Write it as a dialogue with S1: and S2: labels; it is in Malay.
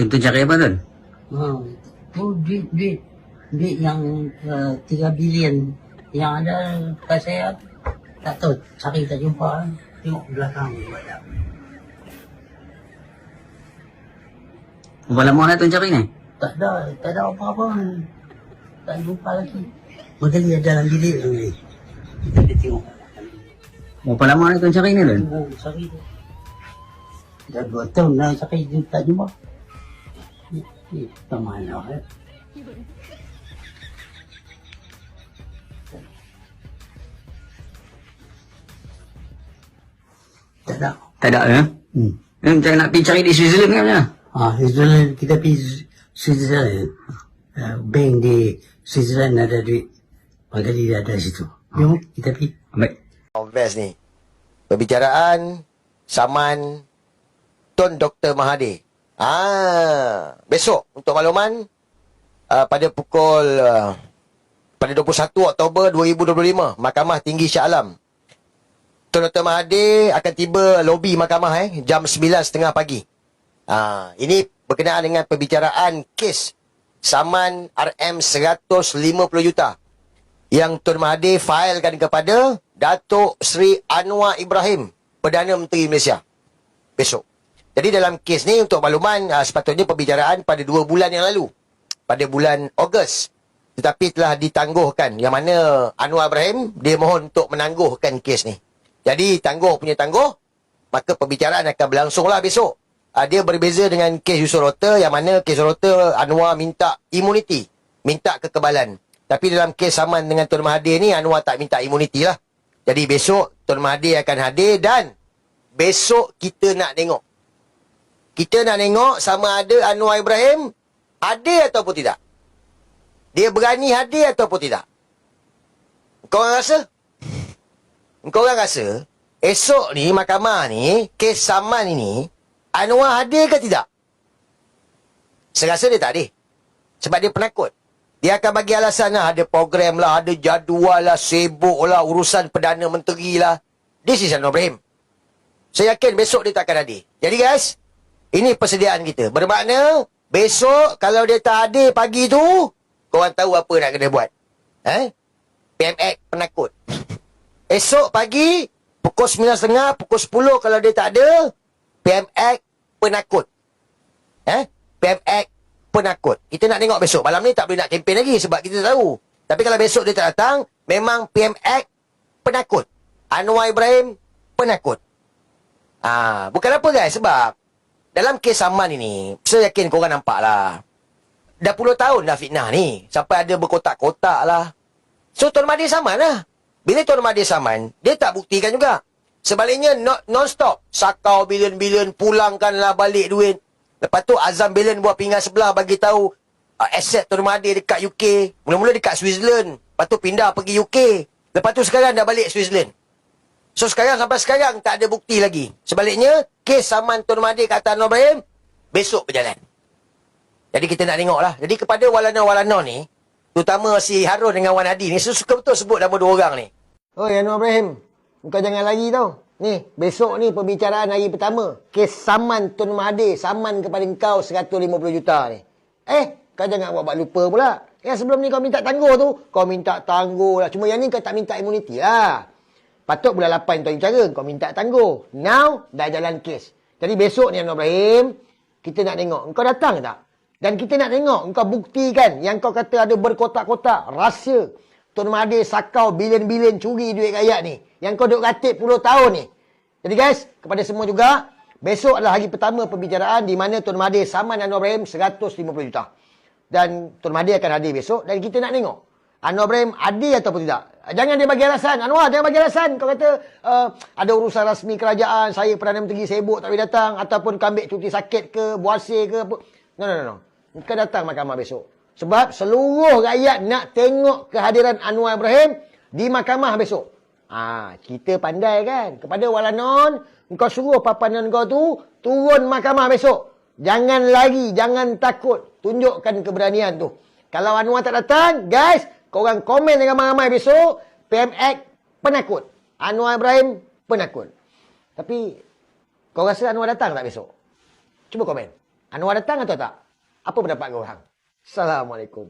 S1: Contoh cari apa Tun?
S2: Ha, tu duit, duit, duit yang uh, 3 bilion. Yang ada kat saya tak tahu. Cari tak jumpa. Tengok belakang ada.
S1: Berapa lama dah Tun cari ni?
S2: tak ada tak ada apa-apa. Tak jumpa lagi. Makanya ada dalam bilik yang ni. Kita boleh tengok.
S1: Berapa lama dah Tun cari ni Tun?
S2: oh, cari tu dah dua tahun dah cari tak jumpa ke mana eh? tak ada
S1: Tak ada ya?
S2: hmm.
S1: Ni macam nak pergi cari di Switzerland kan macam?
S2: Ah, Switzerland kita pergi Switzerland. Uh, bank di Switzerland ada duit. Pagi dia ada situ. Jom kita pergi.
S1: Baik.
S3: Best ni. Perbicaraan saman Tun Dr. Mahathir. Ah, besok untuk makluman uh, pada pukul uh, pada 21 Oktober 2025 Mahkamah Tinggi Shah Alam. Tun Dr. Mahathir akan tiba lobi mahkamah eh jam 9.30 pagi. Ah, ini berkenaan dengan perbicaraan kes saman RM 150 juta yang Tun Mahathir failkan kepada Datuk Seri Anwar Ibrahim, Perdana Menteri Malaysia. Besok. Jadi dalam kes ni untuk makluman uh, sepatutnya perbicaraan pada dua bulan yang lalu. Pada bulan Ogos. Tetapi telah ditangguhkan. Yang mana Anwar Ibrahim dia mohon untuk menangguhkan kes ni. Jadi tangguh punya tangguh. Maka perbicaraan akan berlangsunglah besok. Uh, dia berbeza dengan kes Yusof Rota yang mana kes Rota Anwar minta imuniti. Minta kekebalan. Tapi dalam kes saman dengan Tuan Mahathir ni Anwar tak minta imuniti lah. Jadi besok Tuan Mahathir akan hadir dan besok kita nak tengok. Kita nak tengok sama ada Anwar Ibrahim hadir ataupun tidak. Dia berani hadir ataupun tidak. Kau orang rasa? Kau orang rasa esok ni mahkamah ni kes saman ini Anwar hadir ke tidak? Saya rasa dia tak hadir. Sebab dia penakut. Dia akan bagi alasan lah. Ada program lah, ada jadual lah, sibuk lah, urusan Perdana Menteri lah. This is Anwar Ibrahim. Saya yakin besok dia tak akan hadir. Jadi guys, ini persediaan kita. Bermakna, besok kalau dia tak hadir pagi tu, korang tahu apa nak kena buat. Eh? PMX penakut. Esok pagi, pukul 9.30, pukul 10 kalau dia tak ada, PMX penakut. Eh? PMX penakut. Kita nak tengok besok. Malam ni tak boleh nak kempen lagi sebab kita tahu. Tapi kalau besok dia tak datang, memang PMX penakut. Anwar Ibrahim penakut. Ah, bukan apa guys sebab dalam kes Saman ini, saya yakin korang nampak lah. Dah puluh tahun dah fitnah ni. Sampai ada berkotak-kotak lah. So, Tuan Mahathir Saman lah. Bila Tuan Mahathir Saman, dia tak buktikan juga. Sebaliknya, no- non-stop. Sakau bilion-bilion, pulangkanlah balik duit. Lepas tu, Azam Bilion buat pinggan sebelah bagi tahu uh, aset Tuan Mahathir dekat UK. Mula-mula dekat Switzerland. Lepas tu pindah pergi UK. Lepas tu sekarang dah balik Switzerland. So sekarang sampai sekarang tak ada bukti lagi. Sebaliknya, kes saman Tuan Mahathir kata Anwar Ibrahim, besok berjalan. Jadi kita nak tengok lah. Jadi kepada walana-walana ni, terutama si Harun dengan Wan Hadi ni, saya suka betul sebut nama dua orang ni. Oi Anwar Ibrahim, kau jangan lagi tau. Ni, besok ni pembicaraan hari pertama. Kes saman Tuan Mahathir, saman kepada kau 150 juta ni. Eh, kau jangan buat-buat lupa pula. Yang sebelum ni kau minta tangguh tu, kau minta tangguh lah. Cuma yang ni kau tak minta imuniti lah. Patut bulan 8 tuan cara kau minta tangguh. Now dah jalan kes. Jadi besok ni Anwar Ibrahim, kita nak tengok engkau datang tak? Dan kita nak tengok engkau buktikan yang kau kata ada berkotak-kotak rahsia. Tuan Mahathir sakau bilion-bilion curi duit rakyat ni. Yang kau duk ratip puluh tahun ni. Jadi guys, kepada semua juga, besok adalah hari pertama pembicaraan di mana Tuan Mahathir saman Anwar Ibrahim 150 juta. Dan Tuan Mahathir akan hadir besok dan kita nak tengok. Anwar Ibrahim hadir ataupun tidak. Jangan dia bagi alasan. Anwar, jangan bagi alasan. Kau kata uh, ada urusan rasmi kerajaan, saya Perdana Menteri sibuk tak boleh datang. Ataupun kau ambil cuti sakit ke, buasir ke apa. No, no, no. no. Kau datang mahkamah besok. Sebab seluruh rakyat nak tengok kehadiran Anwar Ibrahim di mahkamah besok. Ah, kita pandai kan? Kepada Walanon, kau suruh papanan kau tu turun mahkamah besok. Jangan lagi, jangan takut. Tunjukkan keberanian tu. Kalau Anwar tak datang, guys, korang komen dengan ramai-ramai besok, PMX penakut. Anwar Ibrahim penakut. Tapi, kau rasa Anwar datang tak besok? Cuba komen. Anwar datang atau tak? Apa pendapat kau orang? Assalamualaikum.